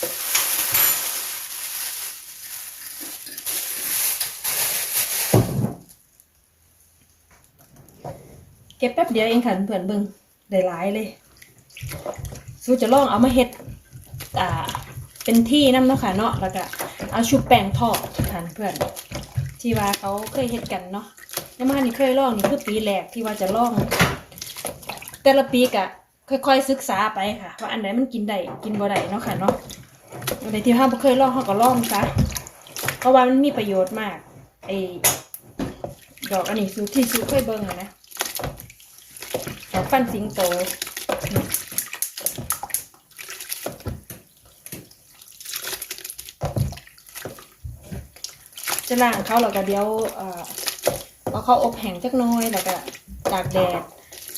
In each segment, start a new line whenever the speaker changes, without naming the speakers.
เก็บแป๊บเดียวเองค่ะเพื่อนเบิงได้หลายเลยสูจะลองเอามาเฮ็ดอ่าเป็นที่น้ำเนาะค่ะเนาะแล้วก็เอาชุบแป้งทอดค่ะเพื่อน ที่ว่าเขาเคยเฮ็ดกันเนาะยังมานี่เคยลองนี่คือปีแรกที่ว่าจะลอง แต่ละปีก็ค่อยๆศึกษาไปค่ะว่าอันไหนมันกินได้กินบ่ได้เนาะค่ะเนาะ อันไหนที่เราเคยลองเราก็ลองซะเพราะว่ามันมีประโยชน์มากไอ้ดอกอันนี้สูที่สูเคยเบิ่งอะนะดอกฟันสิงโตจะล้างเขาแล้วก็เดี๋ยวเอ่อเอาเขาอบแห้งจักน้อยแล้วก็ตากแดด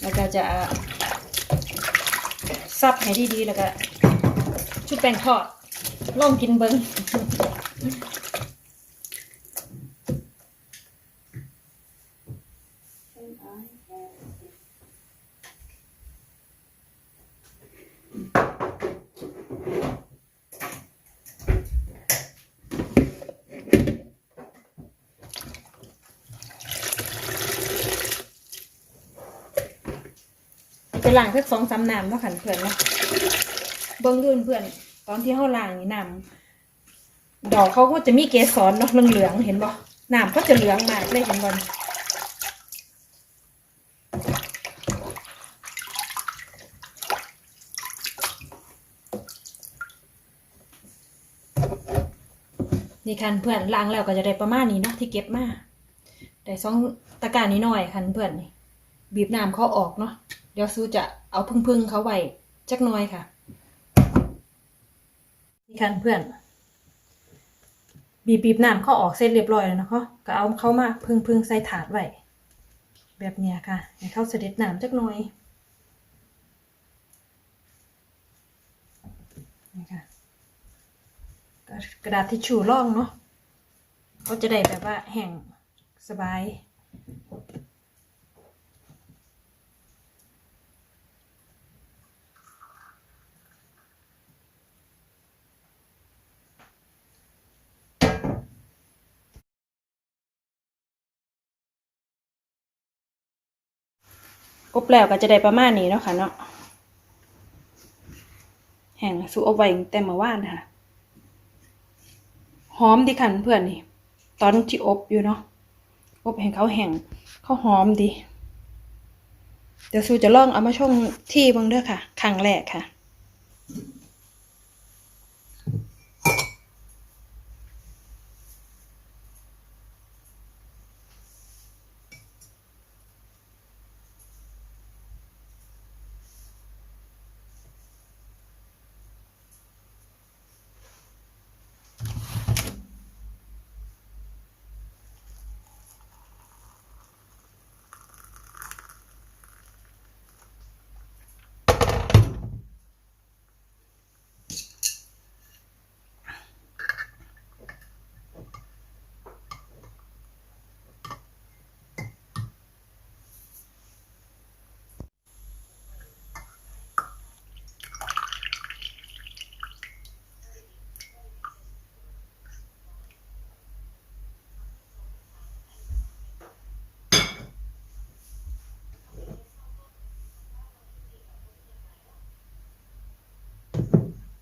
แล้วก็จะซับให้ดีๆแล้วก็ชุบแป้งทอด ลองกินเบิ้งไปล้างสักสองสามน้ำเนาะขันเพื่อนเนาะเบิ้งดูเพื่อน ตอนที่เขาล้างนี่น้ำดอกเขาก็จะมีเกสรเนาะเหลืองๆเห็นบ่น้ำก็จะเหลืองมากเลยเห็นบ่นี่คันเพื่อนล้างแล้วก็จะได้ประมาณนี้เนาะที่เก็บมาได้สองตะการนี้หน่อยคันเพื่อนนี่บีบน้ำเขาออกเนาะเดี๋ยวซูจะเอาพึ่งๆเขาไว้จักน่อยค่ะ นี่คันเพื่อน บีบบีบน้ำเขาออกเสร็จเรียบร้อยแล้วนะคะก็เอาเขามาพึ่งๆใส่ถาดไว้แบบเนี้ยค่ะให้เขาเสด็จน้ำจักหน่อยนี่ค่ะก็กระดาษทิชชู่ร่องเนาะเขาจะได้แบบว่าแห้งสบาย อบแล้วก็จะได้ประมาณนี้เนาะค่ะเนาะแห้งสูอบไว้แต่เมื่อวานค่ะหอมดีค่ะเพื่อนนี่ตอนที่อบอยู่เนาะอบแห้เขาแห้งเขาหอมดีเดี๋ยวสูจะลองเอามาชงที่บ้างเด้อค่ะครั้งแรกค่ะ